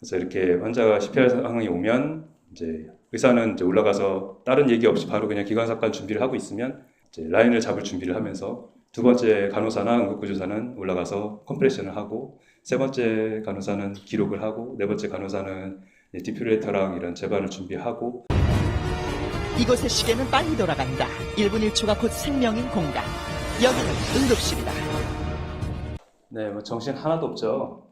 그래서 이렇게 환자가 CPR 상황이 오면 이제 의사는 이제 올라가서 다른 얘기 없이 바로 그냥 기관사건 준비를 하고 있으면 이제 라인을 잡을 준비를 하면서 두 번째 간호사나 응급구조사는 올라가서 컴프레션을 하고 세 번째 간호사는 기록을 하고 네 번째 간호사는 디퓨레이터랑 이런 제반을 준비하고 이곳의 시계는 빨리 돌아간다. 1분 1초가 곧 생명인 공간. 여기는 응급실이다. 네, 뭐 정신 하나도 없죠.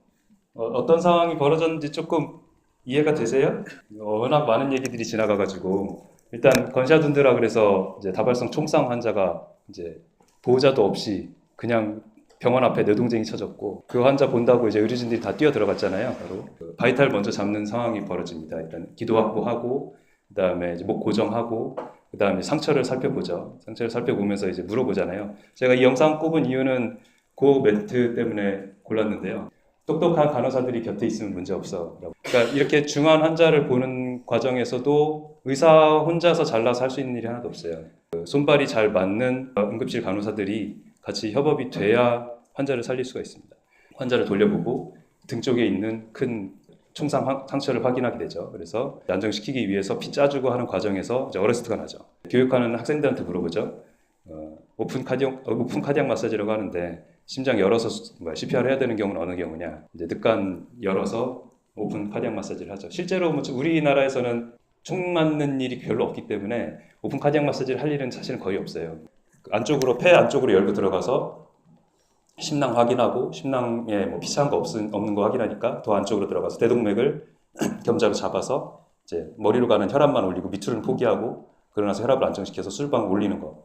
어, 떤 상황이 벌어졌는지 조금 이해가 되세요? 어, 워낙 많은 얘기들이 지나가가지고 일단 건샤둔드라 그래서 이제 다발성 총상 환자가 이제 보호자도 없이 그냥 병원 앞에 뇌동쟁이 쳐졌고 그 환자 본다고 이제 의료진들이 다 뛰어 들어갔잖아요. 바로 그 바이탈 먼저 잡는 상황이 벌어집니다. 일단 기도 확보하고 그다음에 이제 목 고정하고 그다음에 상처를 살펴보죠. 상처를 살펴보면서 이제 물어보잖아요. 제가 이 영상 꼽은 이유는 그 멘트 때문에 골랐는데요. 똑똑한 간호사들이 곁에 있으면 문제 없어. 그러니까 이렇게 중환 환자를 보는 과정에서도 의사 혼자서 잘라서 할 수 있는 일이 하나도 없어요. 그 손발이 잘 맞는 응급실 간호사들이 같이 협업이 돼야 환자를 살릴 수가 있습니다. 환자를 돌려보고 등 쪽에 있는 큰 총상 화- 상처를 확인하게 되죠. 그래서 안정시키기 위해서 피 짜주고 하는 과정에서 어레스트가 나죠. 교육하는 학생들한테 물어보죠. 어, 오픈 카디오 어, 오픈 카디악 마사지라고 하는데 심장 열어서 수- 뭐야, CPR 해야 되는 경우는 어느 경우냐? 이제 늑간 열어서 오픈 카디악 마사지를 하죠. 실제로 뭐 우리나라에서는 총 맞는 일이 별로 없기 때문에 오픈 카디악 마사지를 할 일은 사실은 거의 없어요. 그 안쪽으로 폐 안쪽으로 열고 들어가서 심낭 확인하고 심낭에 뭐 피차한 거 없은, 없는 거 확인하니까 더 안쪽으로 들어가서 대동맥을 겸자로 잡아서 이제 머리로 가는 혈압만 올리고 밑줄은 포기하고 그러나서 혈압을 안정시켜서 술방 올리는 거.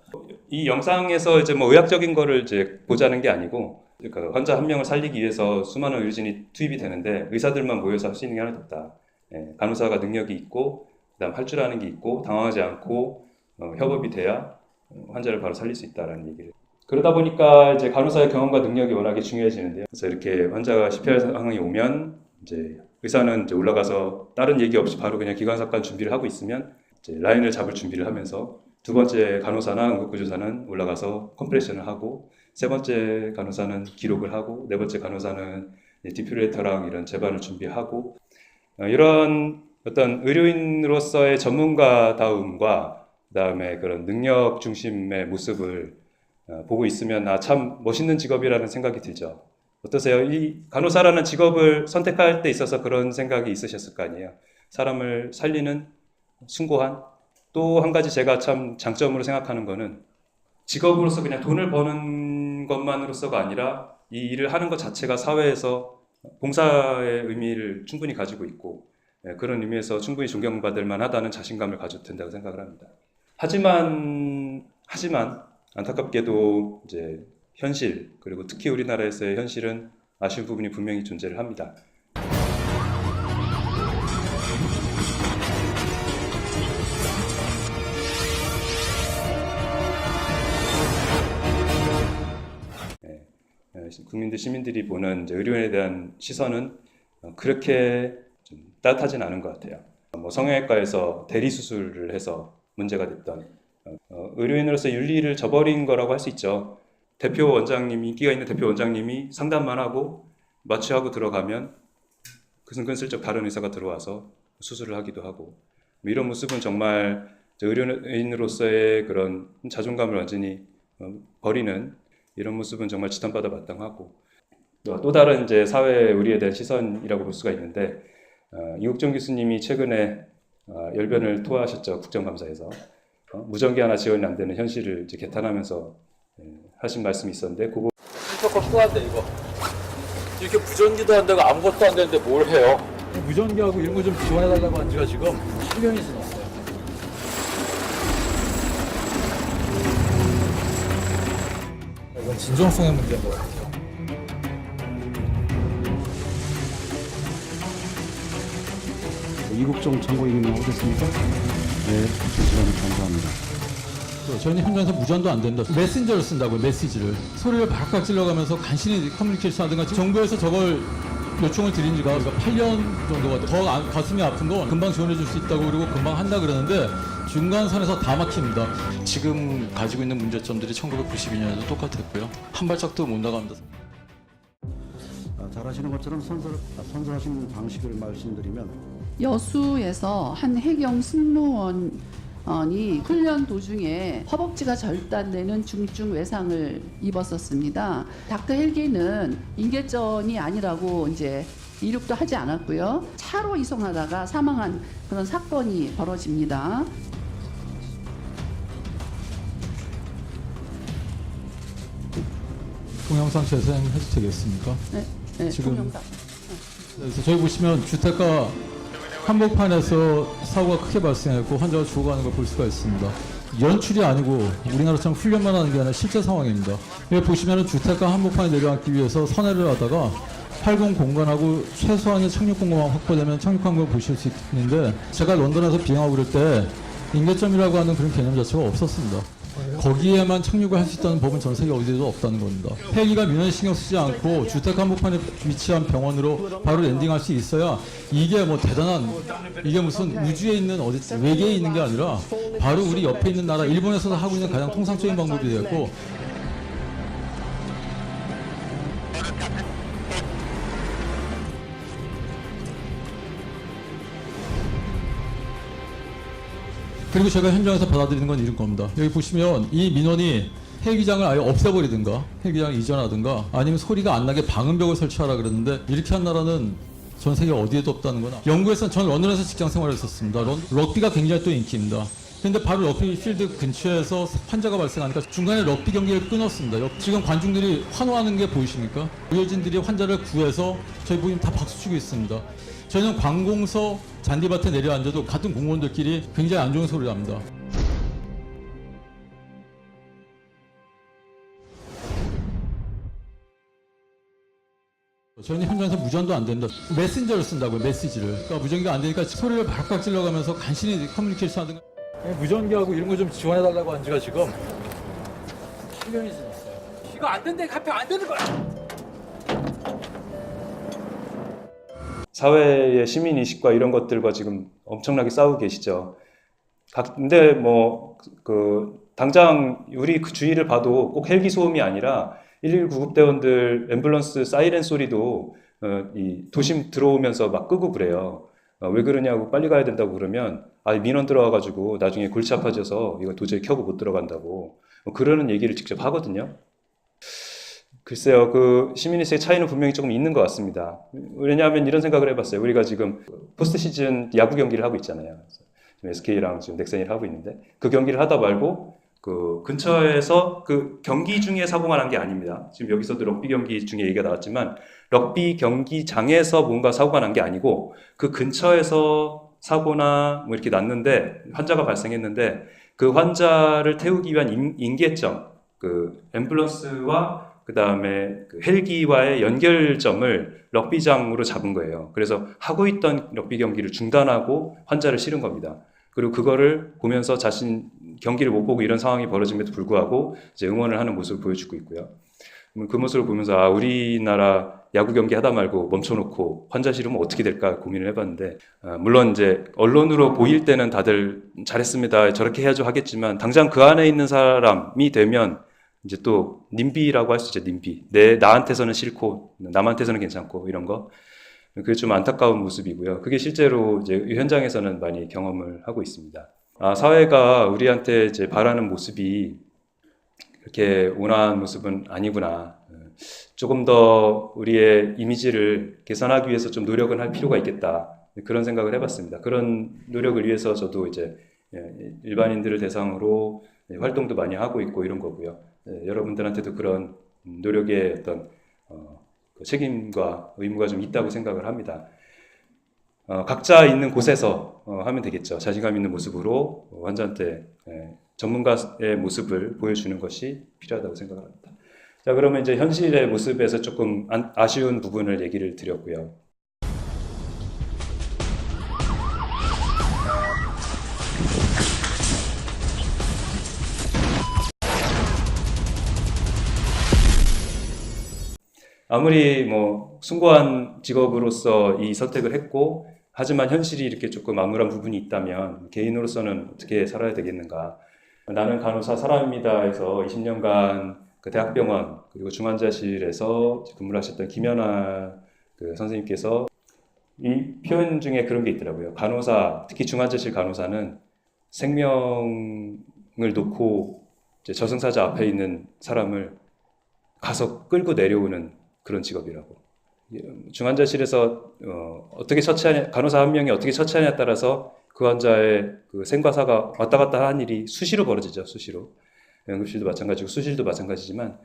이 영상에서 이제 뭐 의학적인 거를 이제 보자는 게 아니고 그러니까 환자 한 명을 살리기 위해서 수많은 의료진이 투입이 되는데 의사들만 모여서 할 수 있는 게 하나도 없다. 예, 간호사가 능력이 있고 그다음 할 줄 아는 게 있고 당황하지 않고 어, 협업이 돼야 어, 환자를 바로 살릴 수 있다라는 얘기를. 그러다 보니까 이제 간호사의 경험과 능력이 워낙에 중요해지는데요. 그래서 이렇게 환자가 CPR 상황이 오면 이제 의사는 이제 올라가서 다른 얘기 없이 바로 그냥 기관사건 준비를 하고 있으면 이제 라인을 잡을 준비를 하면서 두 번째 간호사나 응급구조사는 올라가서 컴프레션을 하고 세 번째 간호사는 기록을 하고 네 번째 간호사는 디퓨레이터랑 이런 제반을 준비하고 어, 이런 어떤 의료인으로서의 전문가다움과 그다음에 그런 능력 중심의 모습을 어, 보고 있으면 아 참 멋있는 직업이라는 생각이 들죠. 어떠세요? 이 간호사라는 직업을 선택할 때 있어서 그런 생각이 있으셨을 거 아니에요. 사람을 살리는 숭고한 또 한 가지 제가 참 장점으로 생각하는 거는 직업으로서 그냥 돈을 버는 것만으로서가 아니라 이 일을 하는 것 자체가 사회에서 봉사의 의미를 충분히 가지고 있고 예, 그런 의미에서 충분히 존경받을 만하다는 자신감을 가져도 된다고 생각을 합니다. 하지만 하지만 안타깝게도 이제 현실 그리고 특히 우리나라에서의 현실은 아쉬운 부분이 분명히 존재를 합니다. 국민들 시민들이 보는 이제 의료인에 대한 시선은 어, 그렇게 좀 따뜻하진 않은 것 같아요. 뭐 성형외과에서 대리 수술을 해서 문제가 됐던 어, 어, 의료인으로서 윤리를 저버린 거라고 할 수 있죠. 대표 원장님이 인기가 있는 대표 원장님이 상담만 하고 마취하고 들어가면 그 순간 슬쩍 다른 의사가 들어와서 수술을 하기도 하고 뭐 이런 모습은 정말 저 의료인으로서의 그런 자존감을 완전히 어, 버리는 이런 모습은 정말 지탄받아 마땅하고 또, 또 다른 이제 사회 우리에 대한 시선이라고 볼 수가 있는데 어, 이국정 교수님이 최근에 어, 열변을 토하셨죠 국정감사에서. 어, 무전기 하나 지원이 안 되는 현실을 이제 개탄하면서 예, 하신 말씀이 있었는데 그거 조금 또 한대 이거. 이렇게 무전기도 안 되고 아무것도 안 되는데 뭘 해요? 무전기하고 이런 거 좀 지원해달라고 한 지가 지금 10년이 지났 진정성의 문제인 것 같아요. 이국종 참고인님 나오셨습니까? 네, 시간 감사합니다. 저희는 현장에서 무전도 안 된다. 메신저를 쓴다고요, 메시지를. 소리를 박박 질러가면서 간신히 커뮤니케이션 하든가 정부에서 저걸 요청을 드린 지가 8년 정도가 더 아- 가슴이 아픈 건 금방 지원해 줄 수 있다고 그리고 금방 한다 그러는데 중간 선에서 다 막힙니다. 지금 가지고 있는 문제점들이 1992년에도 똑같았고요. 한 발짝도 못 나갑니다. 잘 하시는 것처럼 선서, 선서하시는 방식을 말씀드리면 여수에서 한 해경 승무원 이 훈련 도중에 허벅지가 절단되는 중증 외상을 입었었습니다. 닥터 헬기는 인계전이 아니라고 이제 이륙도 하지 않았고요. 차로 이송하다가 사망한 그런 사건이 벌어집니다. 동영상 재생 해도 되겠습니까? 네, 네, 지금- 동영상. 그래서 저희 보시면 주택가 한복판에서 사고가 크게 발생했고 환자가 죽어가는 걸 볼 수가 있습니다. 연출이 아니고 우리나라처럼 훈련만 하는 게 아니라 실제 상황입니다. 여기 보시면 주택가 한복판에 내려앉기 위해서 선회를 하다가 팔공 공간하고 최소한의 착륙 공간만 확보되면 착륙한 걸 보실 수 있는데 제가 런던에서 비행하고 그럴 때 인계점이라고 하는 그런 개념 자체가 없었습니다. 거기에만 착륙을 할 수 있다는 법은 전 세계 어디에도 없다는 겁니다. 헬기가 민원 신경 쓰지 않고 주택 한복판에 위치한 병원으로 바로 랜딩할 수 있어야 이게 뭐 대단한 이게 무슨 우주에 있는 어디 외계에 있는 게 아니라 바로 우리 옆에 있는 나라 일본에서도 하고 있는 가장 통상적인 방법이 되었고 그리고 제가 현장에서 받아들이는 건 이런 겁니다. 여기 보시면 이 민원이 헬기장을 아예 없애버리든가 헬기장을 이전하든가 아니면 소리가 안 나게 방음벽을 설치하라 그랬는데 이렇게 한 나라는 전 세계 어디에도 없다는 거나 영국에서는 저는 런던에서 직장 생활을 했었습니다. 런- 럭비가 굉장히 또 인기입니다. 근데 바로 럭비 필드 근처에서 환자가 발생하니까 중간에 럭비 경기를 끊었습니다. 여- 지금 관중들이 환호하는 게 보이십니까? 의료진들이 환자를 구해서 저희 부인 다 박수 치고 있습니다. 저희는 관공서 잔디밭에 내려앉아도 같은 공무원들끼리 굉장히 안 좋은 소리를 합니다. 저희는 현장에서 무전도 안 된다. 메신저를 쓴다고요, 메시지를. 그러니까 무전기가 안 되니까 소리를 박박 질러가면서 간신히 커뮤니케이션 하든가. 무전기하고 이런 거 좀 지원해달라고 한 지가 지금 8년이 지났어요. 이거 안 된대, 카페 안 되는 거야! 사회의 시민 인식과 이런 것들과 지금 엄청나게 싸우고 계시죠. 각- 근데 뭐 그 당장 우리 그 주위를 봐도 꼭 헬기 소음이 아니라 119 구급대원들 앰뷸런스 사이렌 소리도 어, 이 도심 들어오면서 막 끄고 그래요. 어, 왜 그러냐고 빨리 가야 된다고 그러면 아 민원 들어와가지고 나중에 골치 아파져서 이거 도저히 켜고 못 들어간다고 뭐 그러는 얘기를 직접 하거든요. 글쎄요, 그 시민의식의 차이는 분명히 조금 있는 것 같습니다. 왜냐하면 이런 생각을 해봤어요. 우리가 지금 포스트 시즌 야구 경기를 하고 있잖아요. 지금 SK랑 지금 넥센이 하고 있는데 그 경기를 하다 말고 그 근처에서 그 경기 중에 사고가 난 게 아닙니다. 지금 여기서도 럭비 경기 중에 얘기가 나왔지만 럭비 경기장에서 뭔가 사고가 난 게 아니고 그 근처에서 사고나 뭐 이렇게 났는데 환자가 발생했는데 그 환자를 태우기 위한 인, 인계점 그 앰뷸런스와 그 다음에 그 헬기와의 연결점을 럭비장으로 잡은 거예요. 그래서 하고 있던 럭비 경기를 중단하고 환자를 실은 겁니다. 그리고 그거를 보면서 자신 경기를 못 보고 이런 상황이 벌어짐에도 불구하고 이제 응원을 하는 모습을 보여주고 있고요. 음, 그 모습을 보면서 아, 우리나라 야구 경기 하다 말고 멈춰놓고 환자 실으면 어떻게 될까 고민을 해봤는데 아, 물론 이제 언론으로 보일 때는 다들 잘했습니다 저렇게 해야죠 하겠지만 당장 그 안에 있는 사람이 되면 이제 또 님비라고 할 수 있죠 님비. 내 나한테서는 싫고 남한테서는 괜찮고 이런 거. 그게 좀 안타까운 모습이고요. 그게 실제로 이제 이 현장에서는 많이 경험을 하고 있습니다. 아 사회가 우리한테 이제 바라는 모습이 그렇게 온화한 모습은 아니구나. 어, 조금 더 우리의 이미지를 개선하기 위해서 좀 노력은 할 필요가 있겠다. 그런 생각을 해봤습니다. 그런 노력을 위해서 저도 이제 예, 일반인들을 대상으로 예, 활동도 많이 하고 있고 이런 거고요. 예, 여러분들한테도 그런 음, 노력의 어떤 어, 그 책임과 의무가 좀 있다고 생각을 합니다. 어, 각자 있는 곳에서 어, 하면 되겠죠. 자신감 있는 모습으로 어, 환자한테 예, 전문가의 모습을 보여주는 것이 필요하다고 생각을 합니다. 자, 그러면 이제 현실의 모습에서 조금 안- 아쉬운 부분을 얘기를 드렸고요. 아무리 뭐 숭고한 직업으로서 이 선택을 했고 하지만 현실이 이렇게 조금 암울한 부분이 있다면 개인으로서는 어떻게 살아야 되겠는가? 나는 간호사 사람입니다에서 20년간 그 대학병원 그리고 중환자실에서 근무를 하셨던 김연아 그 선생님께서 이 표현 중에 그런 게 있더라고요. 간호사, 특히 중환자실 간호사는 생명을 놓고 저승사자 앞에 있는 사람을 가서 끌고 내려오는 그런 직업이라고. 예, 중환자실에서 어, 어떻게 처치하냐, 간호사 한 명이 어떻게 처치하냐에 따라서 그 환자의 그 생과사가 왔다 갔다 하는 일이 수시로 벌어지죠, 수시로. 응급실도 마찬가지고 수실도 마찬가지지만